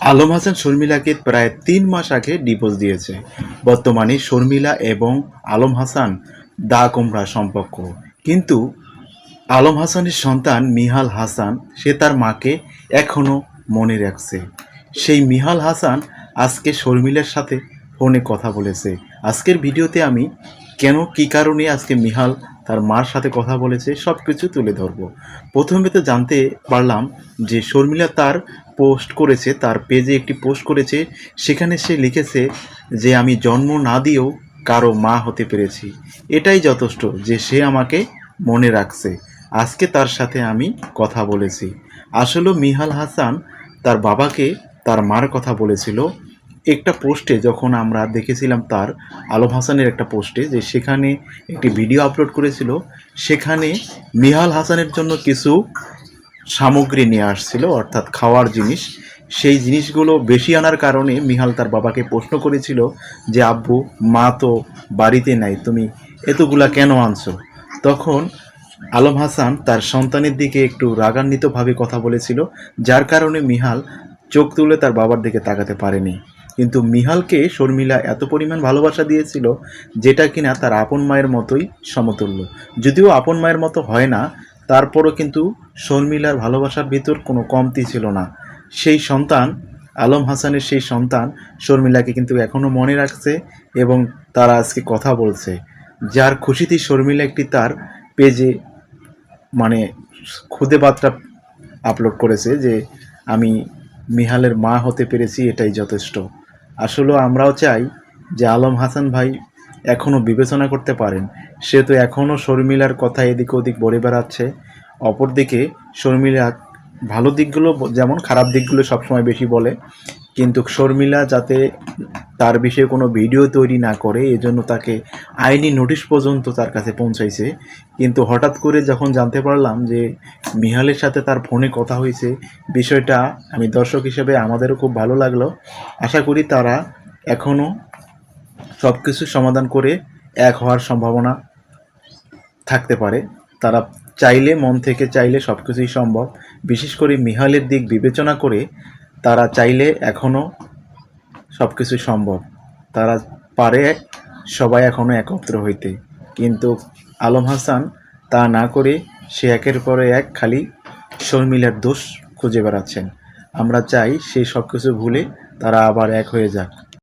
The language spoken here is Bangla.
আলম হাসান শর্মিলাকে প্রায় তিন মাস আগে ডিভোর্স দিয়েছে। বর্তমানে শর্মিলা এবং আলম হাসান দা কোমরা সম্পর্ক। কিন্তু আলম হাসানের সন্তান মিহাল হাসান, সে তার মাকে এখনও মনে রাখছে। সেই মিহাল হাসান আজকে শর্মিলার সাথে ফোনে কথা বলেছে। আজকের ভিডিওতে আমি কেন, কী কারণে আজকে মিহাল তার মার সাথে কথা বলেছে সব কিছু তুলে ধরবো। প্রথমে তো জানতে পারলাম যে শর্মিলা তার পোস্ট করেছে, তার পেজে একটি পোস্ট করেছে, সেখানে সে লিখেছে যে, আমি জন্ম না দিয়েও কারও মা হতে পেরেছি। এটাই যথেষ্ট যে সে আমাকে মনে রাখছে। আজকে তার সাথে আমি কথা বলেছি। আসলে মিহাল হাসান তার বাবাকে তার মার কথা বলেছিল। একটা পোস্টে যখন আমরা দেখেছিলাম তার আলম হাসানের একটা পোস্টে যে সেখানে একটি ভিডিও আপলোড করেছিল, সেখানে মিহাল হাসানের জন্য কিছু সামগ্রী নিয়ে আসছিল, অর্থাৎ খাওয়ার জিনিস। সেই জিনিসগুলো বেশি আনার কারণে মিহাল তার বাবাকে প্রশ্ন করেছিল যে, আব্বু, মা তো বাড়িতে নাই, তুমি এতগুলা কেন আনছো? তখন আলম হাসান তার সন্তানের দিকে একটু রাগান্বিতভাবে কথা বলেছিল, যার কারণে মিহাল চোখ তুলে তার বাবার দিকে তাকাতে পারেনি। কিন্তু মিহালকে শর্মিলা এত পরিমাণ ভালোবাসা দিয়েছিল যেটা কিনা তার আপন মায়ের মতোই সমতুল্য। যদিও আপন মায়ের মতো হয় না, তারপরও কিন্তু শর্মিলার ভালোবাসার ভিতর কোনো কমতি ছিল না। সেই সন্তান, আলম হাসানের সেই সন্তান শর্মিলাকে কিন্তু এখনও মনে রাখছে এবং তারা আজকে কথা বলছে। যার খুশিতে শর্মিলা একটি তার পেজে মানে খুদে বার্তা আপলোড করেছে যে, আমি মিহালের মা হতে পেরেছি, এটাই যথেষ্ট। আসলে আমরাও চাই যে আলম হাসান ভাই এখনও বিবেচনা করতে পারেন। সে তো এখনও শর্মিলার কথা এদিক ওদিক বলে বেড়াচ্ছে। অপরদিকে শর্মিলা ভালো দিকগুলো, যেমন খারাপ দিকগুলো সবসময় বেশি বলে। কিন্তু শর্মিলা যাতে তার বিষয়ে কোনো ভিডিও তৈরি না করে, এজন্য তাকে আইনি নোটিশ পর্যন্ত তার কাছে পৌঁছাইছে। কিন্তু হঠাৎ করে যখন জানতে পারলাম যে মিহালের সাথে তার ফোনে কথা হয়েছে, বিষয়টা আমি দর্শক হিসেবে আমাদেরও খুব ভালো লাগল। আশা করি তারা এখনও সব কিছু সমাধান করে এক হওয়ার সম্ভাবনা থাকতে পারে। তারা চাইলে, মন থেকে চাইলে সব কিছুই সম্ভব। বিশেষ করে মিহালের দিক বিবেচনা করে তারা চাইলে এখনও সব কিছু সম্ভব। তারা পারে সবাই এখনও একত্র হইতে। কিন্তু আলম হাসান তা না করে সে একের পরে এক খালি শর্মিলার দোষ খুঁজে বেড়াচ্ছেন। আমরা চাই সে সব কিছু ভুলে তারা আবার এক হয়ে যাক।